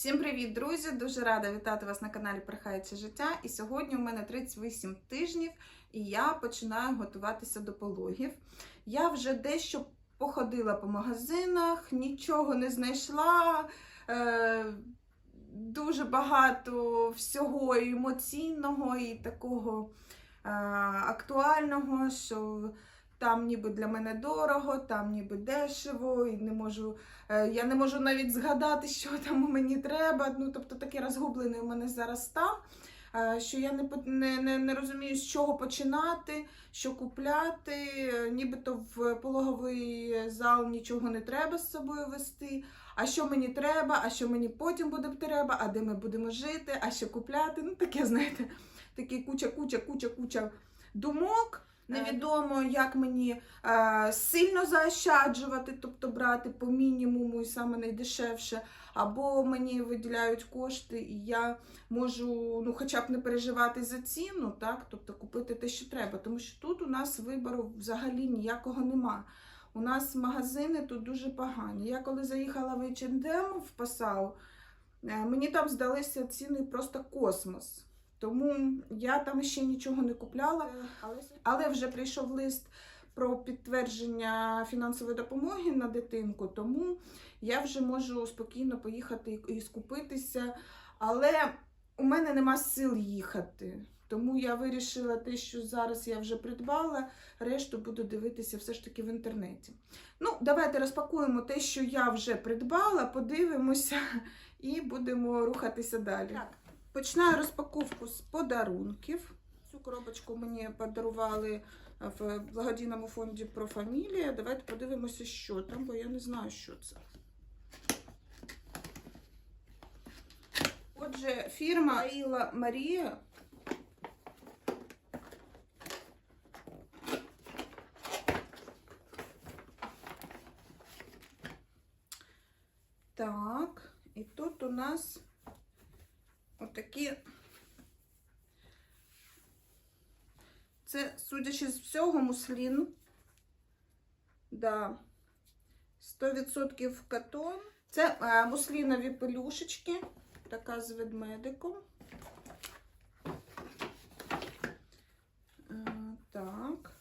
Всім привіт, друзі! Дуже рада вітати вас на каналі Прихається життя. І сьогодні у мене 38 тижнів, і я починаю готуватися до пологів. Я вже дещо походила по магазинах, нічого не знайшла. Е- дуже багато всього емоційного і такого е- актуального, що там ніби для мене дорого, там ніби дешево, і не можу, е, я не можу навіть згадати, що там мені треба. Ну, тобто такий розгублений у мене зараз стан, е, що я не, не, не, розумію, з чого починати, що купляти. Е, Нібито в пологовий зал нічого не треба з собою вести. А що мені треба, а що мені потім буде треба, а де ми будемо жити, а що купляти. Ну, таке, знаєте, такі куча, куча, куча, куча думок. Невідомо, як мені е, сильно заощаджувати, тобто брати по мінімуму і саме найдешевше, або мені виділяють кошти, і я можу ну, хоча б не переживати за ціну, так? тобто купити те, що треба. Тому що тут у нас вибору взагалі ніякого нема. У нас магазини тут дуже погані. Я коли заїхала в H&M в Пасау, е, мені там здалися ціни просто космос. Тому я там ще нічого не купляла, але вже прийшов лист про підтвердження фінансової допомоги на дитинку, тому я вже можу спокійно поїхати і- і скупитися. Але у мене нема сил їхати. Тому я вирішила те, що зараз я вже придбала, решту буду дивитися все ж таки в інтернеті. Ну, давайте розпакуємо те, що я вже придбала, подивимося і будемо рухатися далі. Так, починаю розпаковку з подарунків. Цю коробочку мені подарували в благодійному фонді Профамілія. Давайте подивимося, що там, бо я не знаю, що це. Отже, фірма Аїла Марія. Так, і тут у нас отакі. Це, судячи з всього, муслін. Да. 100% катон. Це е, муслінові пелюшечки. Така з ведмедиком. Е, так.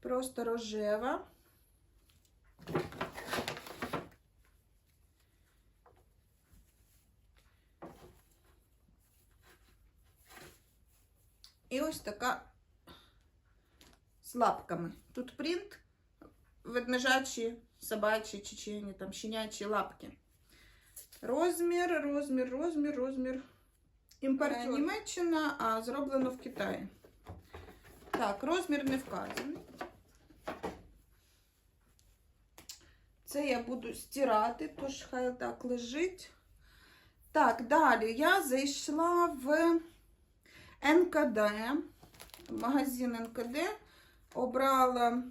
Просто рожева. Ось така з лапками. Тут принт ведмежачі, собачі, чечені, там щенячі лапки. Розмір, розмір, розмір, розмір. Імпортер Німеччина, а зроблено в Китаї. Так, розмір не вказаний. Це я буду стирати, тож хай так лежить. Так, далі я зайшла в НКД, магазин НКД, обрала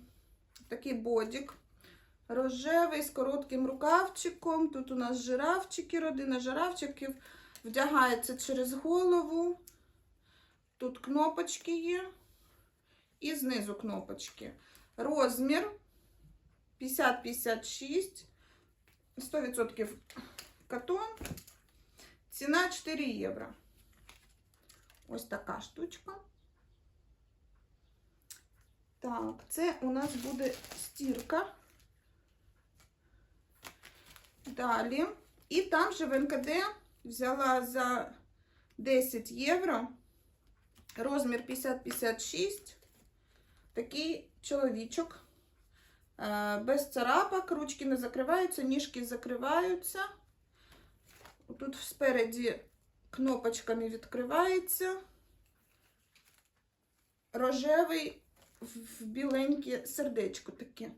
такий бодік рожевий з коротким рукавчиком. Тут у нас жирафчики, родина жирафчиків. Вдягається через голову. Тут кнопочки є. І знизу кнопочки. Розмір 50-56, 100% катон. Ціна 4 євро. Ось така штучка. Так, це у нас буде стірка. Далі. І там же в НКД взяла за 10 євро розмір 50-56. Такий чоловічок. Е, Без царапок, ручки не закриваються, ніжки закриваються. Тут спереді кнопочками відкривається. Рожевий в біленьке сердечко таке.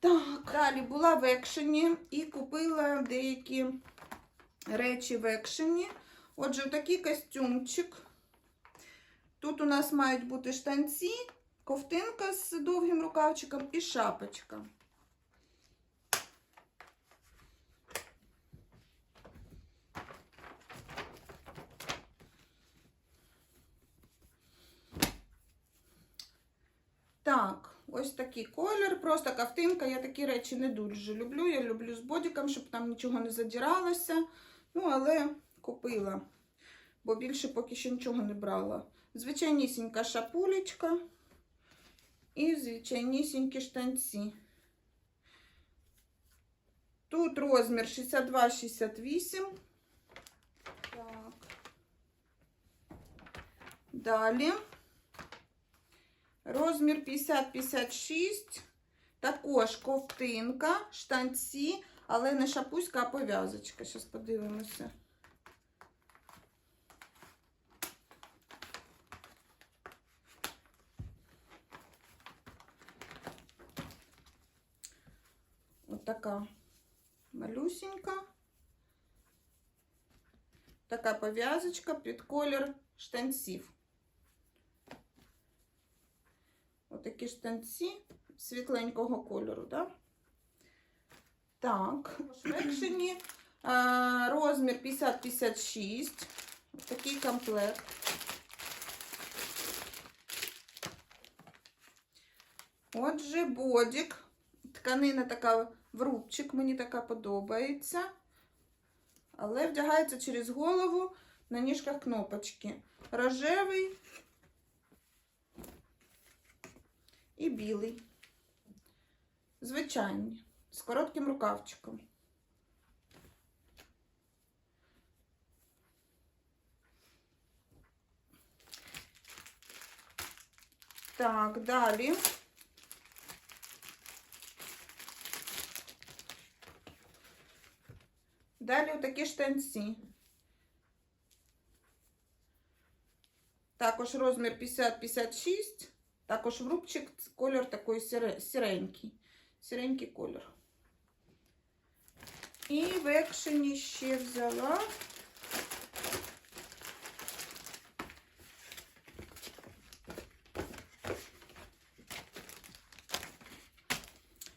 Так, далі була в екшені і купила деякі речі в екшені. Отже, такий костюмчик. Тут у нас мають бути штанці, ковтинка з довгим рукавчиком і шапочка. Так, Ось такий колір, просто ковтинка. Я такі речі не дуже люблю. Я люблю з бодіком, щоб там нічого не задиралося. Ну, але купила, бо більше поки що нічого не брала. Звичайнісінька шапулечка і звичайнісінькі штанці. Тут розмір 62-68. Так. Далі. Розмір 50-56. Також ковтинка, штанці, але не шапуська, а пов'язочка. Зараз подивимося. Така малюсенька. Така пов'язочка під колір штанців. Отакі штанці світленького кольору, да? Так, швекшені. Розмір 50-56. Такий комплект. Отже, бодік. Тканина така в рубчик, мені така подобається. Але вдягається через голову на ніжках кнопочки. Рожевий і білий. Звичайний, з коротким рукавчиком. Так, далі. Далі отакі штанці. Також розмір 50-56. Також в рубчик колір такий сіренький. Сіренький колір. І в екшені ще взяла.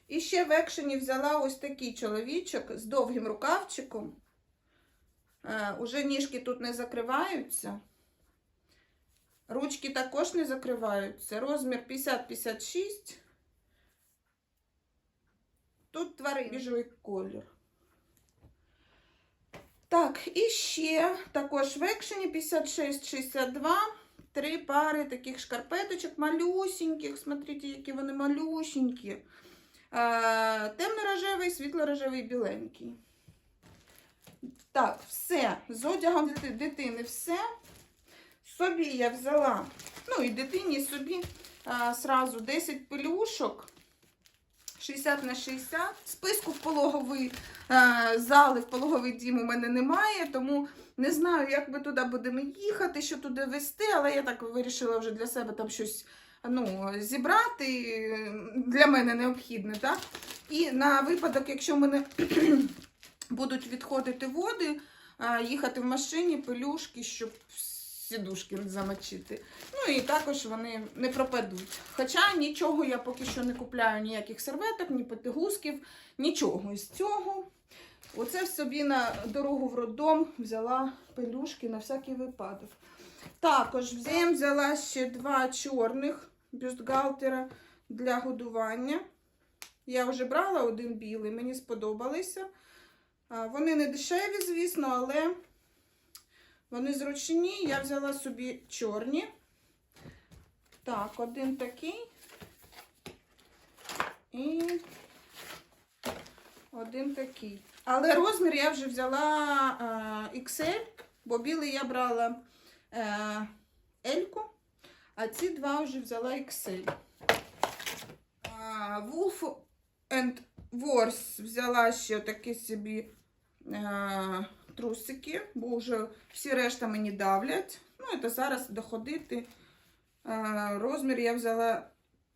І ще в екшені взяла ось такий чоловічок з довгим рукавчиком. Е, уже ніжки тут не закриваються. Ручки також не закриваються. Розмір 50-56. Тут тварин біжовий колір. Так, і ще також в екшені 56-62. Три пари таких шкарпеточок малюсеньких. Смотрите, які вони малюсенькі. Е, Темно-рожевий, світло-рожевий, біленький. Так, все. З одягом дити- дитини все. Собі я взяла, ну і дитині собі а, сразу 10 пелюшок. 60 на 60. Списку в пологовий а, зали, в пологовий дім у мене немає, тому не знаю, як ми туди будемо їхати, що туди вести, але я так вирішила вже для себе там щось ну, зібрати е, для мене необхідне. Так? І на випадок, якщо мене будуть відходити води, а, їхати в машині, пелюшки, щоб сідушки замочити. Ну і також вони не пропадуть. Хоча нічого я поки що не купляю, ніяких серветок, ні потигузків, нічого із цього. Оце в собі на дорогу в роддом взяла пелюшки на всякий випадок. Також взяла, взяла ще два чорних бюстгальтера для годування. Я вже брала один білий, мені сподобалися. Вони не дешеві, звісно, але вони зручні. Я взяла собі чорні. Так, один такий. І один такий. Але розмір я вже взяла XL, бо білий я брала е, L-ку, а ці два вже взяла XL. Wolf and Wars взяла ще такі собі е, трусики, бо вже всі решта мені давлять. Ну, це зараз доходити. Е, розмір я взяла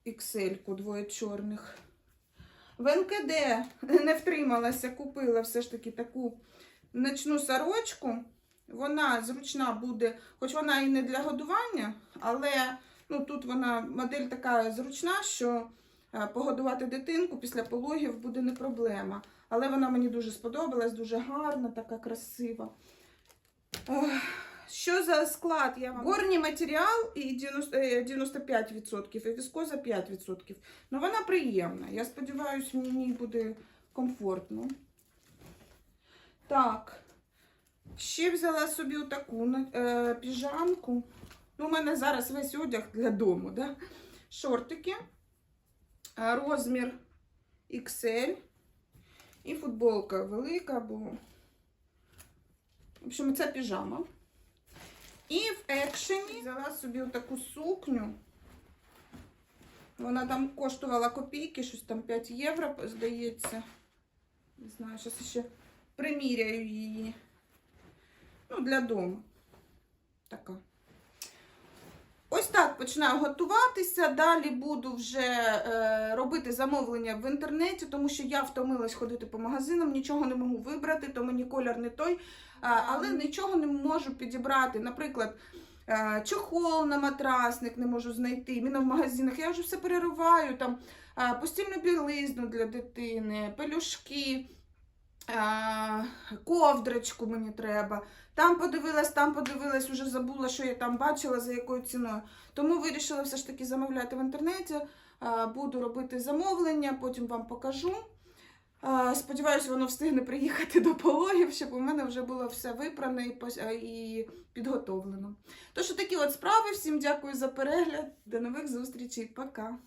XL, двоє чорних. В НКД не втрималася, купила все ж таки таку ночну сорочку. Вона зручна буде, хоч вона і не для годування, але ну, тут вона модель така зручна, що погодувати дитинку після пологів буде не проблема. Але вона мені дуже сподобалась, дуже гарна, така красива. Що за склад? Я вам... Горній матеріал і 90, е, 95% і віскоза 5%. Ну вона приємна. Я сподіваюся, ній буде комфортно. Так. Ще взяла собі таку е, піжамку. Ну, у мене зараз весь одяг для дому, да? Шортики, е, розмір XL і футболка велика, бо. В общем, це піжама. І в екшені взяла собі таку сукню. Вона там коштувала копійки, щось там 5 євро, здається. Не знаю, зараз ще приміряю її. Ну, для дому. Така. Ось так починаю готуватися. Далі буду вже е, робити замовлення в інтернеті, тому що я втомилась ходити по магазинам, нічого не можу вибрати, то мені колір не той, а, але нічого не можу підібрати. Наприклад, е, чохол на матрасник не можу знайти. Іменно в магазинах я вже все перериваю, там е, постільну білизну для дитини, пелюшки. Е, Ковдрочку мені треба. Там подивилась, там подивилась, уже забула, що я там бачила, за якою ціною. Тому вирішила все ж таки замовляти в інтернеті. Е, Буду робити замовлення, потім вам покажу. Е, Сподіваюсь, воно встигне приїхати до пологів, щоб у мене вже було все випране і підготовлено. Тож такі от справи. Всім дякую за перегляд. До нових зустрічей. Пока.